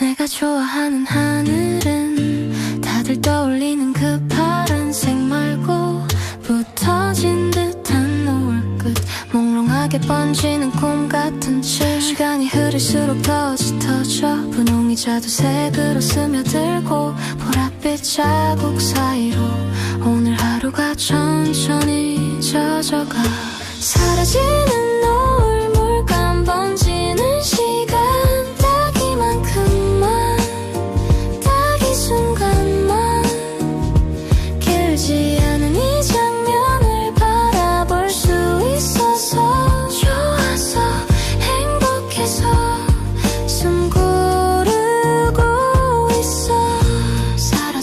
내가 좋아하는 하늘은 다들 떠올리는 그 파란색 말고 붙어진 듯한 노을 끝. 몽롱하게 번지는 꿈 같은 칠 시간이 흐를수록 더 짙어져. 분홍이 자두색으로 스며들고 보랏빛 자국 사이로 오늘 하루가 천천히 젖어가. 사라지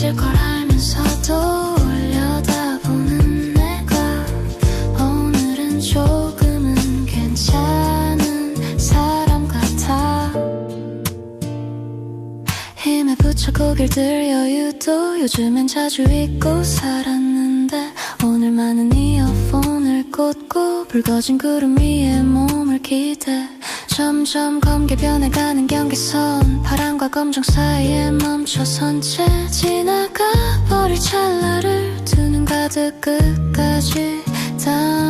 사라질 걸 알면서도 올려다보는 내가 오늘은 조금은 괜찮은 사람 같아. 힘에 붙여 고개를 들 여 유도. 요즘엔 자주 잊고 살았는데 오늘만은 이어폰을 꽂고 붉어진 구름 위에 몸을 기대 점점 검게 변해가는 경계선. 파랑과 검정 사이에 멈춰선 채 지나가 버릴 찰나를 두 눈 가득 끝까지. 담